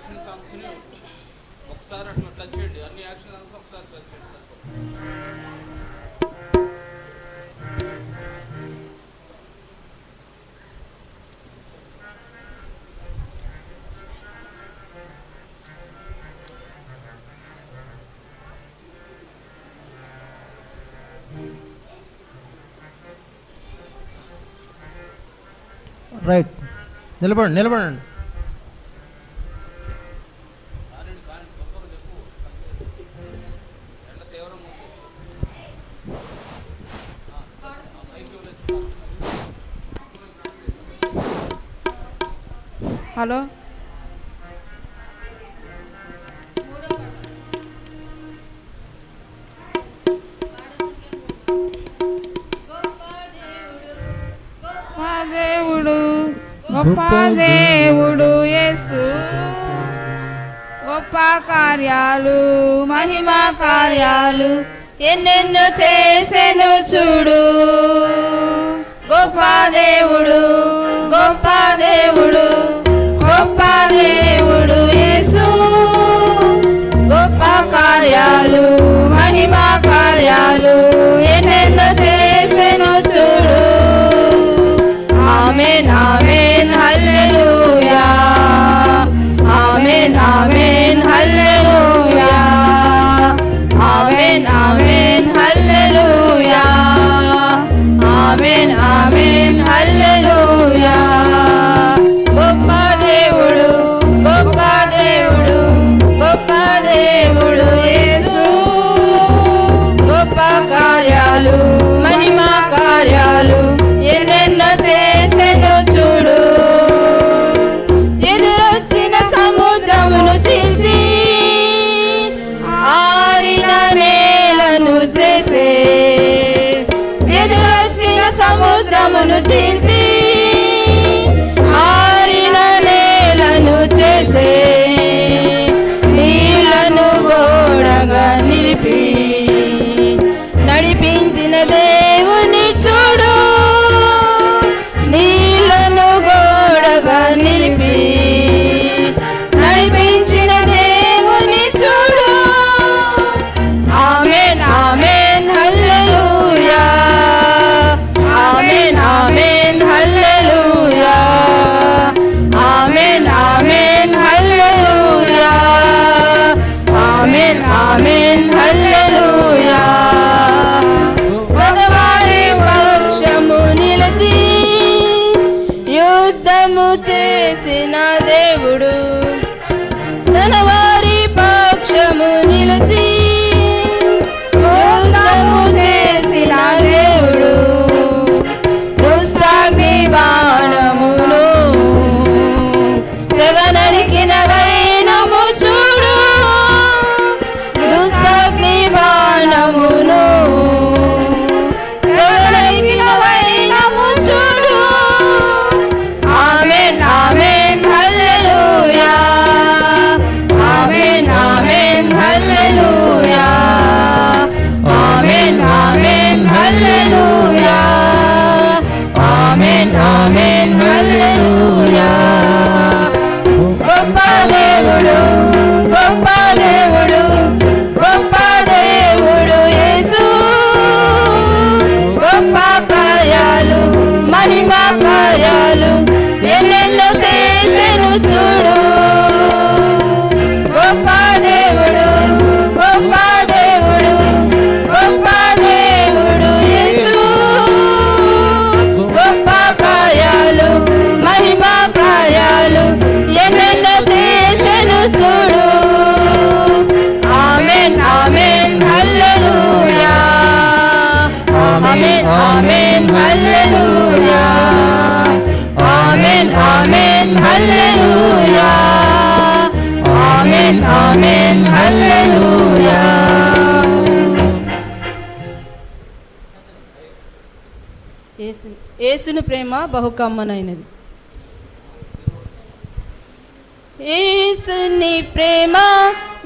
Action సాంగ్స్ని ఒకసారి అట్లా touch చేయండి. అన్ని యాక్షన్ సాంగ్స్ ఒకసారి టచ్ చేయండి రైట్ నిలబడండి నిలబడండి. హలో దేవుడు గొప్ప దేవుడు యేసు. గొప్ప కార్యాలు మహిమ కార్యాలు ఎన్నెన్నో చేసెను చూడు. గొప్ప దేవుడు గొప్ప దేవుడు. భూమును చీల్చి ఆరిన నేలను చేసే నీలను గోడగా నిలిపి యేసుని ప్రేమ బహుకమ్మనైనది. యేసుని ప్రేమ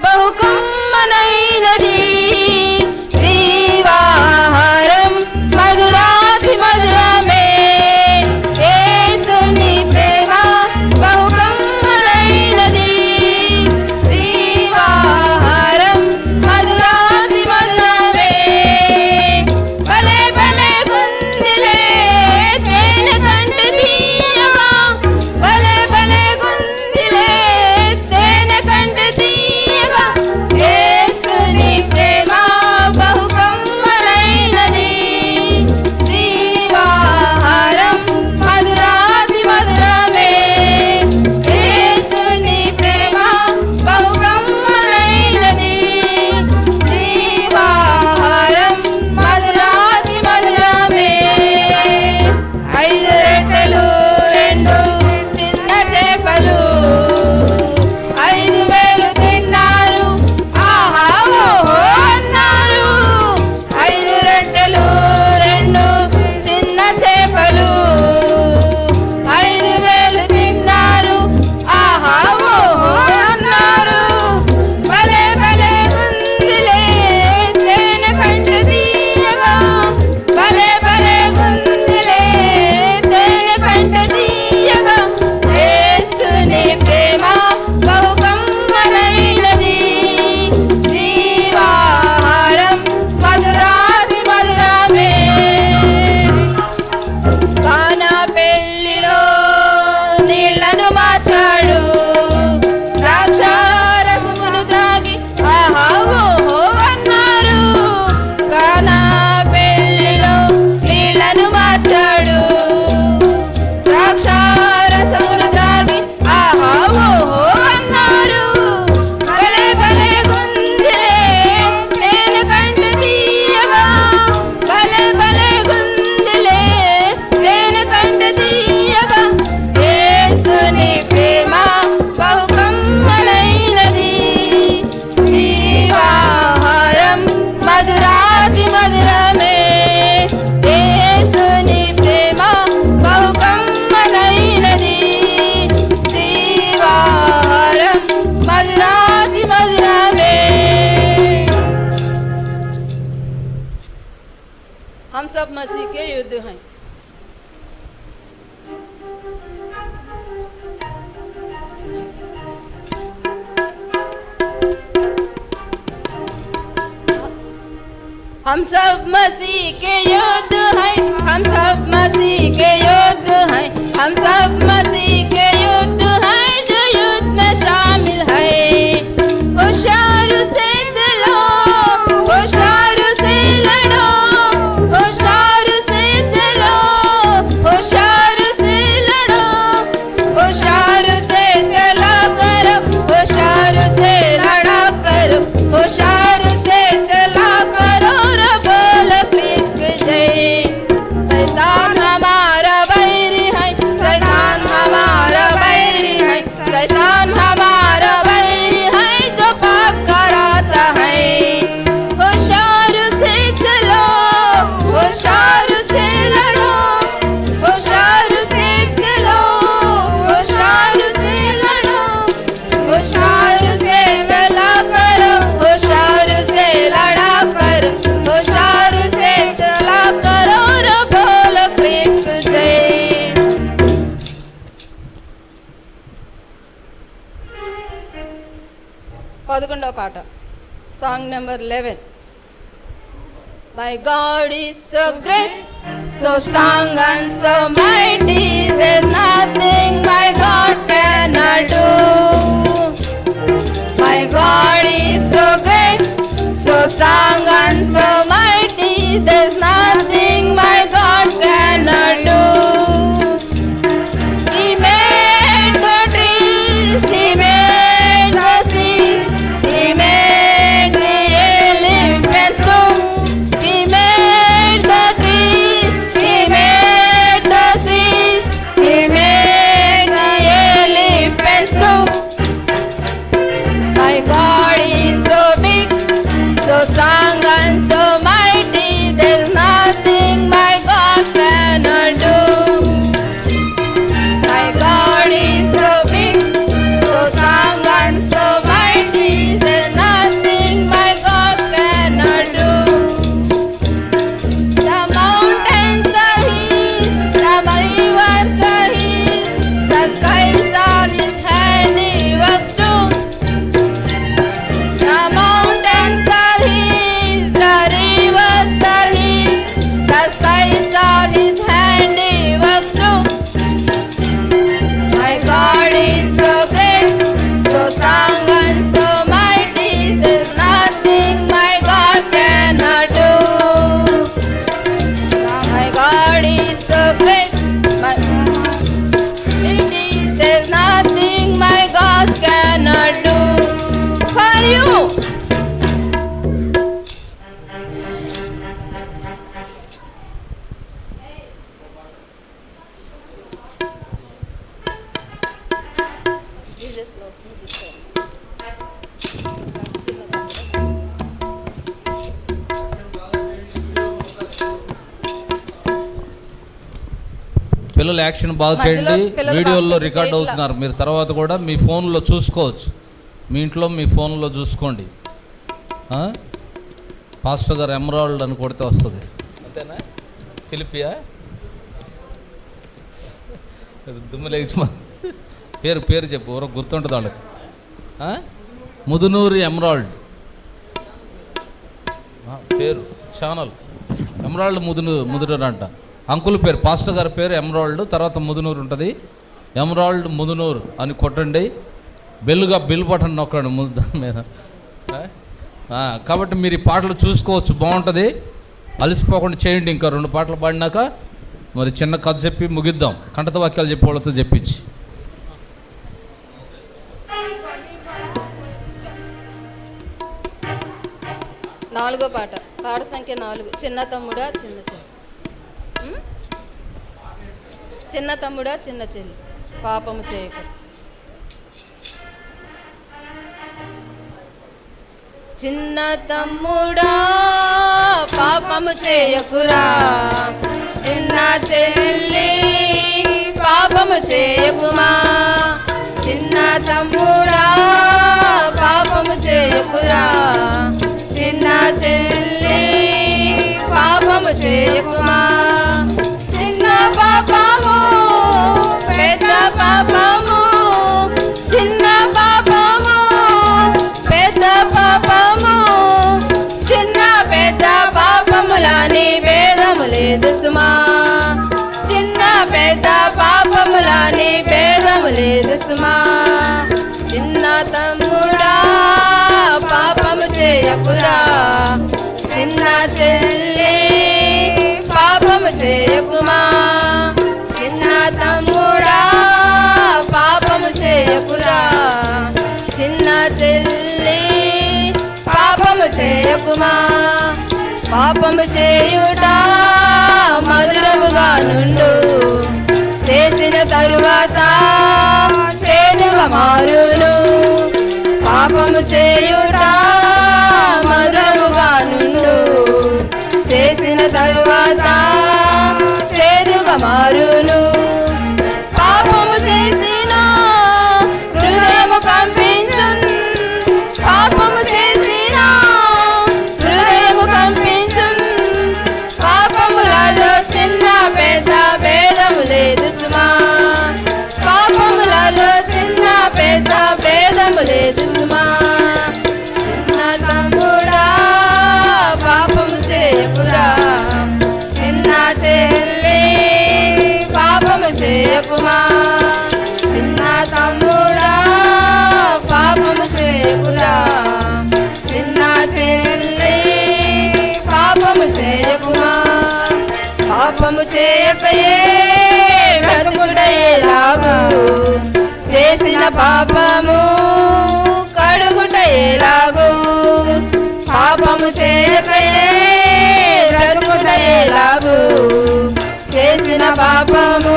బహుకమ్మనైనది. सब मसीह के योद्धा हैं। हम सब मसीह के योद्धा हैं। हम सब मसीह song number 11. My God is so great, so strong and so mighty, there's nothing my God cannot do. My God is so great, so strong and so mighty, there's nothing action బాగా చేయండి. వీడియోల్లో record. అవుతున్నారు. మీరు తర్వాత కూడా మీ ఫోన్లో చూసుకోవచ్చు. మీ ఇంట్లో మీ ఫోన్లో చూసుకోండి? పాస్టర్ గారు ఎమరాల్డ్ అని కొడితే వస్తుంది. అంతేనా? ఫిలిపియా? దుమ్ములేసి పేరు పేరు చెప్పు. ఎవరో గుర్తుంటుంది వాళ్ళకి? ముదునూరి ఎమరాల్డ్. పేరు ఛానల్. ఎమరాల్డ్ ముదును ముదునూరు అంట అంకుల్ పేరు పాస్టర్ గారి పేరు ఎమరాల్డ్ తర్వాత ముదునూరు ఉంటుంది. ఎమరాల్డ్ ముదునూరు అని కొట్టండి. బెల్లుగా బెల్ బటన్ నొక్కండి ముద్దు దాని మీద కాబట్టి మీరు ఈ పాటలు చూసుకోవచ్చు బాగుంటుంది. అలసిపోకుండా చేయండి ఇంకా రెండు పాటలు పాడినాక. మరి చిన్న కథ చెప్పి ముగిద్దాం. కంటత వాక్యాలు చెప్పేవాళ్ళతో చెప్పించి. నాలుగో పాట. పాట సంఖ్య నాలుగు. చిన్న తమ్ముడా చిన్న చిన్న చిన్న తమ్ముడా చిన్న చెల్లి. పాపము చేయకు. చిన్న తమ్ముడా పాపము చేయకురా. చిన్న చెల్లి పాపము చేయకుమా. చిన్న తమ్ముడా పాపము చేయకురా. చిన్న చెల్లి పాపము చేయకుమా. up. పాపము చేయుట మధురముగా నుండు. చేసిన తరువాత చేదుగా మారును పాపము చేయుట మధురముగా నుండు. చేసిన తరువాత చేదుగా మారును చేయకుమా చిన్న తమ్ముడా పాపము చేయకురా చిన్న చెల్లి పాపము చేయకుమా పాపము చేయకయే బ్రతుకుటయేలాగు చేసిన పాపము కడుగుట ఎలాగో పాపము చేయకయే బ్రతుకుట ఎలాగో చేసిన పాపము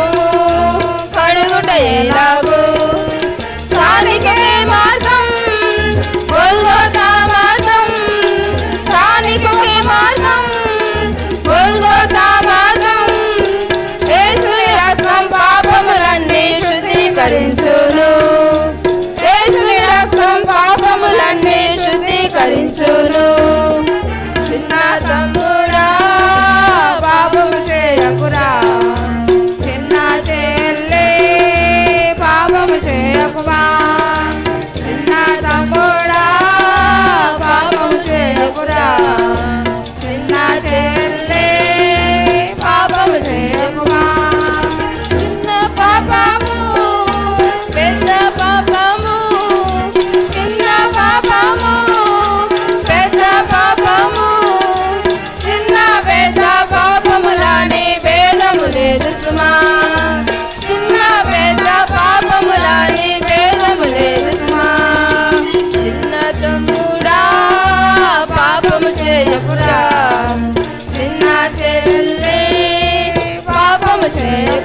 కడుగుట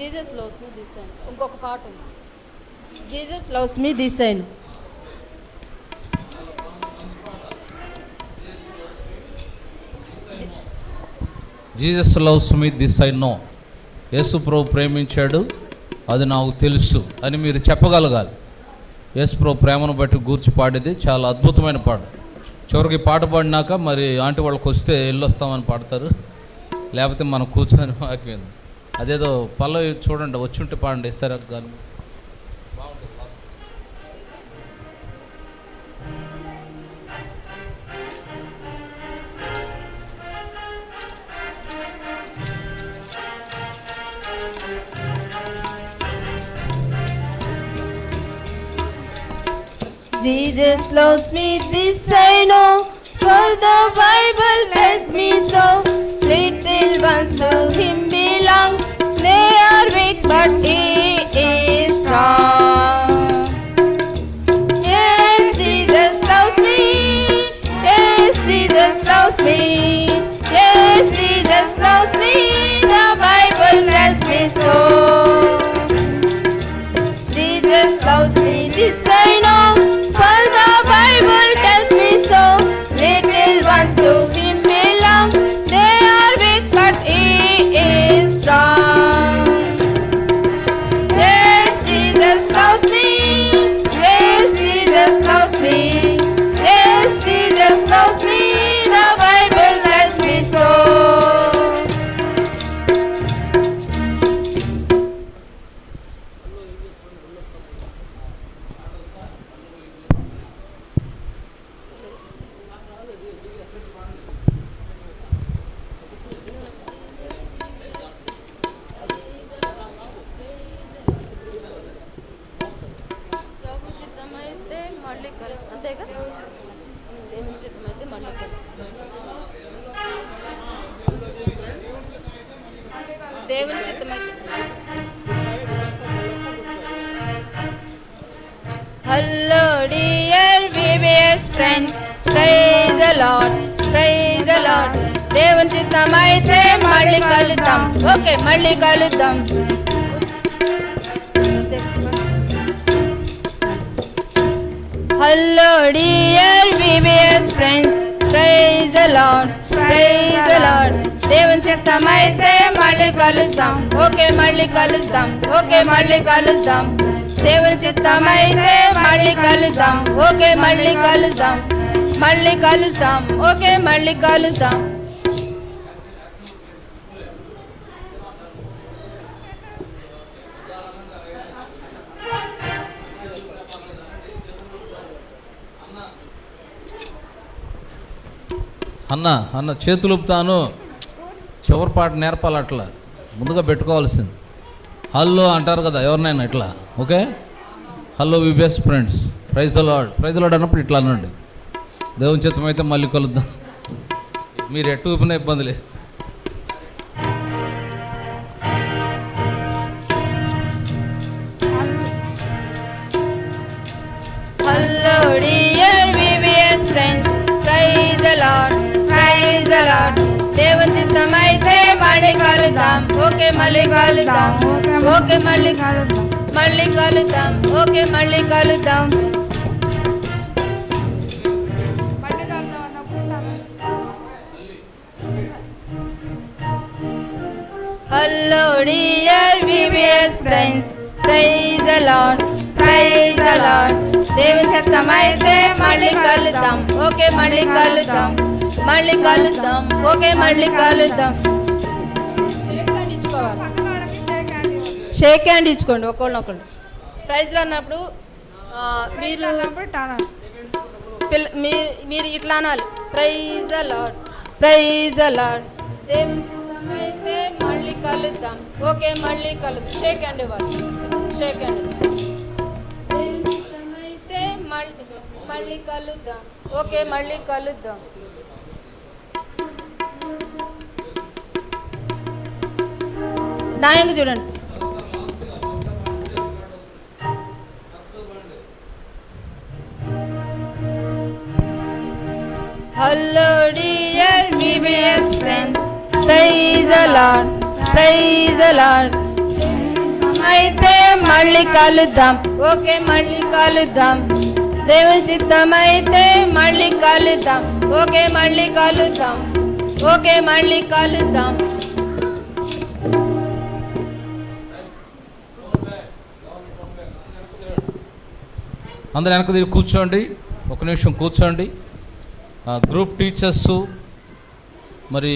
Jesus Jesus loves me this and ఇంకొక పాట ఉంది. Jesus loves me this and Jesus loves me this I know యేసు ప్రభు ప్రేమించాడు అది నాకు తెలుసు అని మీరు చెప్పగలగాలి. యేసు ప్రభు ప్రేమను బట్టి గూర్చి పాడేది చాలా అద్భుతమైన పాట. చివరికి పాట పాడినాక మరి ఆంటీ వాళ్ళకి వస్తే వెళ్ళొస్తామని పాడతారు. లేకపోతే మనం కూర్చొని వాక్యం అదేదో పల్లవి చూడండి వచ్చుంటే పాడండి ఇస్తారా గాను Jesus loves me, this I know. For the Bible bless me so. Little ones love Him అంతేగా? దేవుని చిత్తం అయితే మళ్ళీ కలుస్తాం. దేవుని చిత్తం hello dear VBS friends praise a lot praise a lot దేవుని చిత్తం అయితే మళ్ళీ కలుద్దాం. ఓకే మళ్ళీ కలుద్దాం. Hello dear VBS friends praise a lot praise a lot దేవుని చిత్తం అయితే మళ్ళీ కలుస్తాం. ఓకే మళ్ళీ కలుస్తాం. ఓకే మళ్ళీ కలుస్తాం. దేవుని చిత్తం అయితే మళ్ళీ కలుస్తాం. ఓకే మళ్ళీ కలుస్తాం. మళ్ళీ కలుస్తాం. ఓకే మళ్ళీ కలుస్తాం. అన్న అన్న చేతులు ఊపుతాను. చివరి పాట నేర్పాలి అట్లా ముందుగా పెట్టుకోవాల్సింది. హలో అంటారు కదా ఎవరినైనా ఇట్లా. Okay? Hello V best friends. Praise a lot praise a lot అన్నప్పుడు ఇట్లా అనండి దేవుని చిత్తం అయితే మళ్ళీ కలుద్దాం. మీరు ఎట్టు ఊపినా ఇబ్బంది లేదు. దేవుని చిత్తం అయితే మళ్ళీ కలుద్దాం ఓకే మళ్ళీ కలుద్దాం ఓకే మళ్ళీ కలుద్దాం మళ్ళీ కలుద్దాం ఓకే మళ్ళీ కలుద్దాం hello dear VBS friends praise a lot praise a lot దేవుని చిత్తం అయితే మళ్ళీ కలుద్దాం ఓకే మళ్ళీ కలుద్దాం మళ్ళీ కలుద్దాం. ఓకే మళ్ళీ కలుద్దాం. షేక్ హ్యాండ్ ఇచ్చుకోవాలి షేక్ హ్యాండ్ ఇచ్చుకోండి ఒకళ్ళనొకళ్ళు. ప్రైజ్లో అన్నప్పుడు మీరు మీరు ఇట్లా అనాలి. ప్రైజ్ అలాడ్ ప్రైజ్ అలాడ్ దేవుని అయితే మళ్ళీ కలుద్దాం. ఓకే మళ్ళీ కలుద్దాం. షేక్ హ్యాండ్ ఇవ్వాలి. షేక్ హ్యాండ్ దేవుని అయితే మళ్ళీ మళ్ళీ కలుద్దాం. ఓకే మళ్ళీ కలుద్దాం. నాయంగా చూడండి hello dear VBS friends praise a lot praise a lot అయితే మళ్ళీ కలుద్దాం ఓకే మళ్ళీ కలుద్దాం దేవుని చిత్తం అయితే మళ్ళీ కలుద్దాం ఓకే మళ్ళీ కలుద్దాం ఓకే మళ్ళీ కలుద్దాం అందరు వెనక తిరిగి కూర్చోండి. ఒక నిమిషం కూర్చోండి. గ్రూప్ టీచర్సు మరి